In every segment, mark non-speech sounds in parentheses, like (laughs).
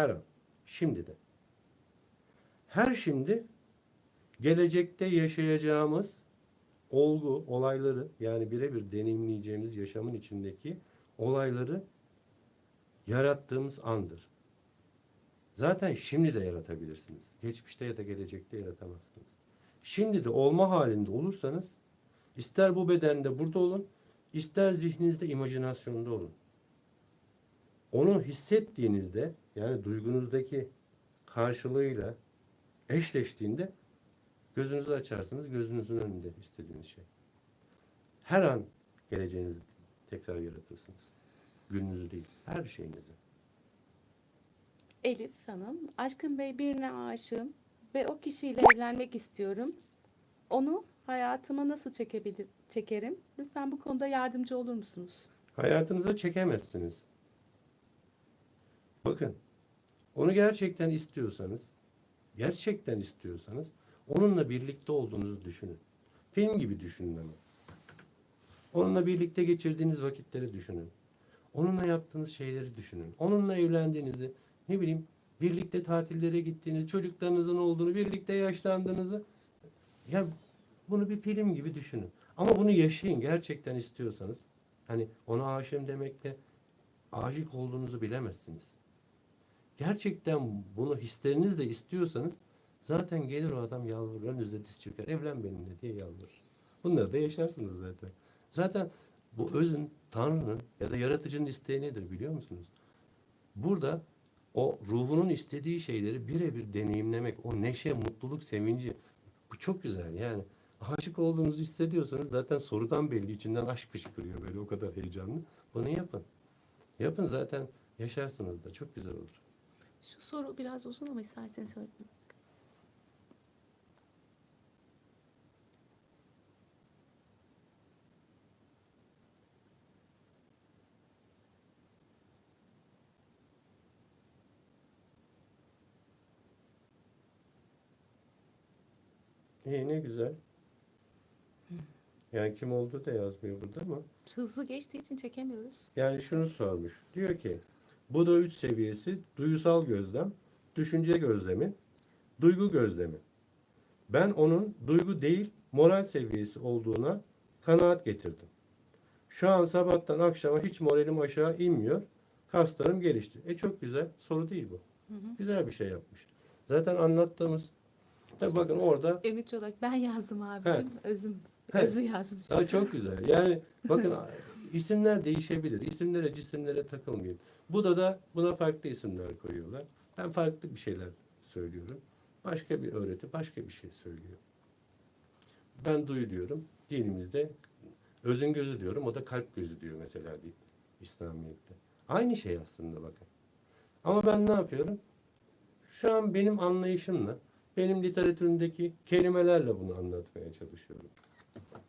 Her an. Şimdi de. Her şimdi gelecekte yaşayacağımız olgu, olayları yani birebir deneyimleyeceğimiz yaşamın içindeki olayları yarattığımız andır. Zaten şimdi de yaratabilirsiniz. Geçmişte ya da gelecekte yaratamazsınız. Şimdi de olma halinde olursanız ister bu bedende burada olun, ister zihninizde, imajinasyonda olun. Onu hissettiğinizde yani duygunuzdaki karşılığıyla eşleştiğinde gözünüzü açarsınız, gözünüzün önünde istediğiniz şey. Her an geleceğinizi tekrar yaratırsınız. Gününüzü değil, her şeyinizi. Elif Hanım, Aşkın Bey birine aşığım ve o kişiyle evlenmek istiyorum. Onu hayatıma nasıl çekebilir, çekerim? Lütfen bu konuda yardımcı olur musunuz? Hayatınıza çekemezsiniz. Bakın, onu gerçekten istiyorsanız, gerçekten istiyorsanız onunla birlikte olduğunuzu düşünün. Film gibi düşünün ama. Onunla birlikte geçirdiğiniz vakitleri düşünün. Onunla yaptığınız şeyleri düşünün. Onunla evlendiğinizi, ne bileyim, birlikte tatillere gittiğiniz, çocuklarınızın olduğunu, birlikte yaşlandığınızı ya bunu bir film gibi düşünün. Ama bunu yaşayın gerçekten istiyorsanız. Hani ona aşığım demekle aşık olduğunuzu bilemezsiniz. Gerçekten bunu hislerinizle istiyorsanız zaten gelir o adam yalvarır, önünüzde diz çöker. Evlen benimle diye yalvarır. Bunları da yaşarsınız zaten. Zaten bu özün Tanrı'nın ya da yaratıcının isteği nedir biliyor musunuz? Burada o ruhunun istediği şeyleri birebir deneyimlemek, o neşe, mutluluk, sevinci bu çok güzel yani. Aşık olduğunuzu hissediyorsanız zaten sorudan belli içinden aşk fışkırıyor böyle o kadar heyecanlı. Bunu yapın. Yapın zaten yaşarsınız da çok güzel olur. Şu soru biraz uzun ama isterseniz söyleyin. İyi ne güzel. Yani kim olduğu da yazmıyor burada ama. Hızlı geçtiği için çekemiyoruz. Yani şunu sormuş. Diyor ki Buda 3 seviyesi duygusal gözlem, düşünce gözlemi, duygu gözlemi. Ben onun duygu değil moral seviyesi olduğuna kanaat getirdim. Şu an sabahtan akşama hiç moralim aşağı inmiyor. Kaslarım gelişti. E çok güzel. Soru değil bu. Hı hı. Güzel bir şey yapmış. Zaten anlattığımız Tabii bakın orada Ümit Çolak ben yazdım abicim. Özüm. Evet. Özü yazmış. Çok güzel. Yani bakın (laughs) isimler değişebilir. İsimlere cisimlere takılmayın. Bu da da buna farklı isimler koyuyorlar. Ben farklı bir şeyler söylüyorum. Başka bir öğreti başka bir şey söylüyor. Ben duyu diyorum. Dinimizde özün gözü diyorum. O da kalp gözü diyor mesela değil. İslamiyet'te. Aynı şey aslında bakın. Ama ben ne yapıyorum? Şu an benim anlayışımla, benim literatürümdeki kelimelerle bunu anlatmaya çalışıyorum.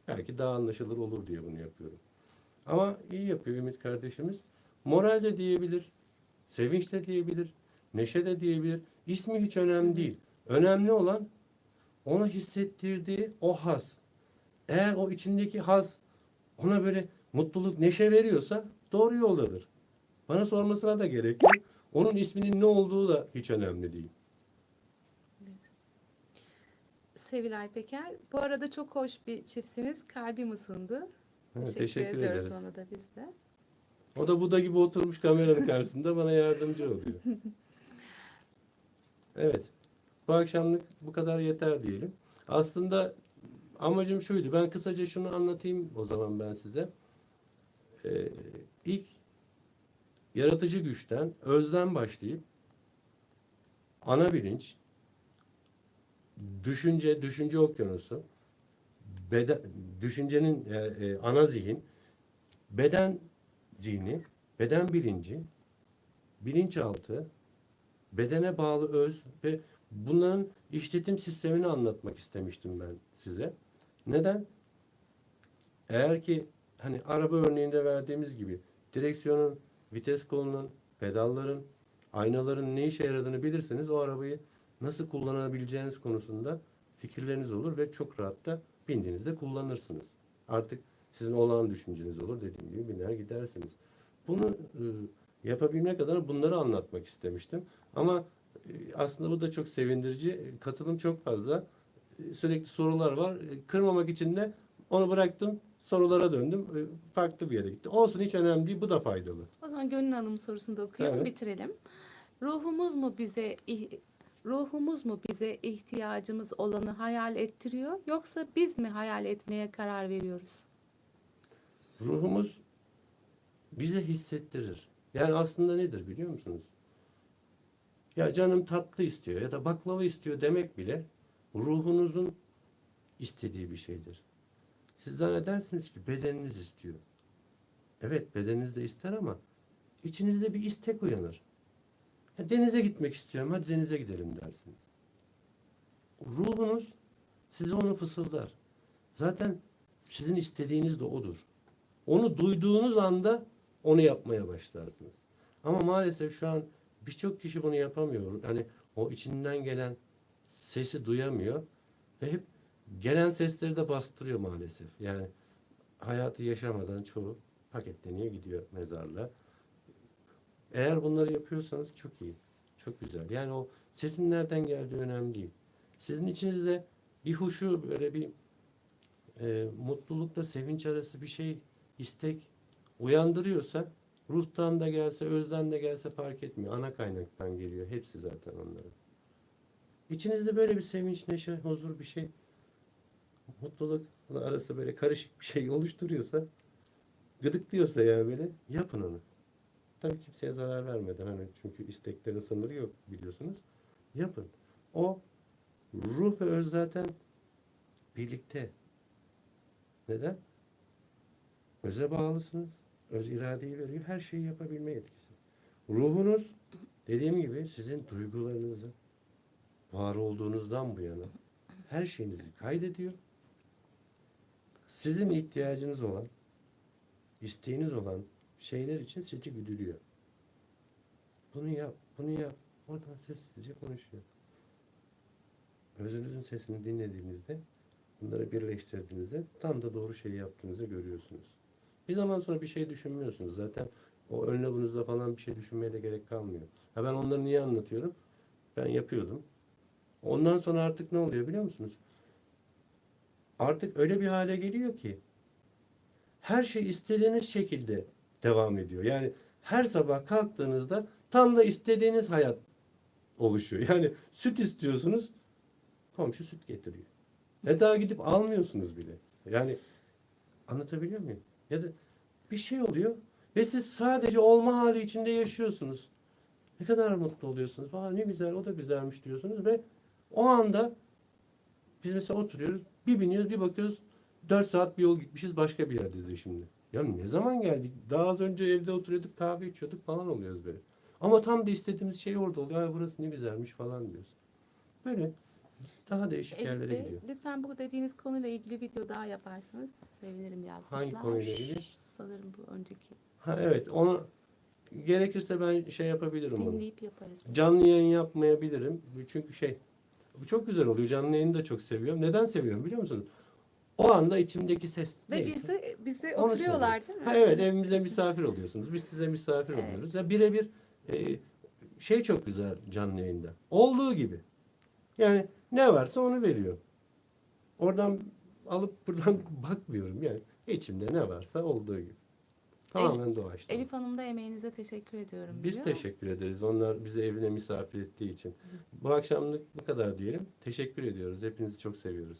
Belki daha anlaşılır olur diye bunu yapıyorum. Ama iyi yapıyor Ümit kardeşimiz. Moral de diyebilir, sevinç de diyebilir, neşe de diyebilir. İsmi hiç önemli değil. Önemli olan ona hissettirdiği o haz. Eğer o içindeki haz ona böyle mutluluk, neşe veriyorsa doğru yoldadır. Bana sormasına da gerek yok. Onun isminin ne olduğu da hiç önemli değil. Sevilay Peker. Bu arada çok hoş bir çiftsiniz. Kalbim ısındı. Evet, Teşekkür, teşekkür ediyoruz ederiz. ona da biz de. O da Buda gibi oturmuş kameranın karşısında bana yardımcı oluyor. (laughs) Evet. Bu akşamlık bu kadar yeter diyelim. Aslında amacım şuydu. Ben kısaca şunu anlatayım o zaman ben size. Ee, ilk yaratıcı güçten, özden başlayıp ana bilinç, düşünce, düşünce okyanusu, beden, düşüncenin e, e, ana zihin, beden zihni, beden bilinci, bilinçaltı, bedene bağlı öz ve bunların işletim sistemini anlatmak istemiştim ben size. Neden? Eğer ki hani araba örneğinde verdiğimiz gibi direksiyonun, vites kolunun, pedalların, aynaların ne işe yaradığını bilirseniz o arabayı nasıl kullanabileceğiniz konusunda fikirleriniz olur ve çok rahat da bindiğinizde kullanırsınız. Artık sizin olağan düşünceniz olur dediğim gibi biner gidersiniz. Bunu e, Yapabilmek adına bunları anlatmak istemiştim. Ama e, aslında bu da çok sevindirici. Katılım çok fazla. E, Sürekli sorular var. E, Kırmamak için de onu bıraktım. Sorulara döndüm. E, Farklı bir yere gitti. Olsun hiç önemli değil. Bu da faydalı. O zaman Gönül Hanım sorusunu da okuyalım, Evet. bitirelim. Ruhumuz mu bize ruhumuz mu bize ihtiyacımız olanı hayal ettiriyor yoksa biz mi hayal etmeye karar veriyoruz? Ruhumuz bize hissettirir. Yani aslında nedir biliyor musunuz? Ya canım tatlı istiyor ya da baklava istiyor demek bile ruhunuzun istediği bir şeydir. Siz zannedersiniz ki bedeniniz istiyor. Evet bedeniniz de ister ama içinizde bir istek uyanır. Denize gitmek istiyorum hadi denize gidelim dersiniz. Ruhunuz size onu fısıldar. Zaten sizin istediğiniz de odur. Onu duyduğunuz anda onu yapmaya başlarsınız. Ama maalesef şu an birçok kişi bunu yapamıyor. Hani o içinden gelen sesi duyamıyor ve hep gelen sesleri de bastırıyor maalesef. Yani hayatı yaşamadan çoğu paketleniyor gidiyor mezarlığa. Eğer bunları yapıyorsanız çok iyi. Çok güzel. Yani o sesin nereden geldiği önemli değil. Sizin içinizde bir huşu böyle bir e, mutlulukla sevinç arası bir şey istek uyandırıyorsa ruhtan da gelse özden de gelse fark etmiyor. Ana kaynaktan geliyor. Hepsi zaten onların. İçinizde böyle bir sevinç, neşe, huzur bir şey mutlulukla arası böyle karışık bir şey oluşturuyorsa gıdıklıyorsa ya böyle yapın onu. Tabii kimseye zarar vermeden hani çünkü isteklerin sınırı yok biliyorsunuz. Yapın. O ruh ve öz zaten birlikte. Neden? Öze bağlısınız. Öz iradeyi veriyor. Her şeyi yapabilme yetkisi. Ruhunuz dediğim gibi sizin duygularınızı var olduğunuzdan bu yana her şeyinizi kaydediyor. Sizin ihtiyacınız olan, isteğiniz olan şeyler için sizi güdülüyor. Bunu yap, bunu yap. Oradan sessizce konuşuyor. Özünüzün sesini dinlediğinizde bunları birleştirdiğinizde tam da doğru şeyi yaptığınızı görüyorsunuz. Bir zaman sonra bir şey düşünmüyorsunuz. Zaten o ön lobunuzda falan bir şey düşünmeye de gerek kalmıyor. Ha ben onları niye anlatıyorum? Ben yapıyordum. Ondan sonra artık ne oluyor biliyor musunuz? Artık öyle bir hale geliyor ki her şey istediğiniz şekilde devam ediyor. Yani her sabah kalktığınızda tam da istediğiniz hayat oluşuyor. Yani süt istiyorsunuz, komşu süt getiriyor. Ne daha gidip almıyorsunuz bile. Yani anlatabiliyor muyum? Ya da bir şey oluyor ve siz sadece olma hali içinde yaşıyorsunuz. Ne kadar mutlu oluyorsunuz. Aa ne güzel, o da güzelmiş diyorsunuz ve o anda biz mesela oturuyoruz, bir biniyoruz, bir bakıyoruz 4 saat bir yol gitmişiz, başka bir yerdeyiz şimdi. Ya ne zaman geldik? Daha az önce evde oturuyorduk, kahve içiyorduk falan oluyoruz böyle. Ama tam da istediğimiz şey orada oluyor. Ay burası ne güzelmiş falan diyoruz. Böyle daha değişik Elif yerlere Bey, gidiyor. lütfen bu dediğiniz konuyla ilgili video daha yaparsanız sevinirim yazmışlar. Hangi konuyla ilgili? Sanırım bu önceki. Ha evet onu gerekirse ben şey yapabilirim. Dinleyip yaparız. Canlı yayın yapmayabilirim. Çünkü şey bu çok güzel oluyor. Canlı yayını da çok seviyorum. Neden seviyorum biliyor musunuz? O anda içimdeki ses Ve neyse, bizde bizde onu oturuyorlar değil mi? Ha evet evimize misafir oluyorsunuz. Biz size misafir Evet. oluyoruz. Ya birebir e, şey çok güzel canlı yayında. Olduğu gibi. Yani ne varsa onu veriyor. Oradan alıp buradan (laughs) bakmıyorum. Yani içimde ne varsa olduğu gibi. Tamamen doğaçlama. Elif Hanım da emeğinize teşekkür ediyorum. Biz diyor. teşekkür ederiz. Onlar bizi evine misafir ettiği için. Bu akşamlık bu kadar diyelim. Teşekkür ediyoruz. Hepinizi çok seviyoruz.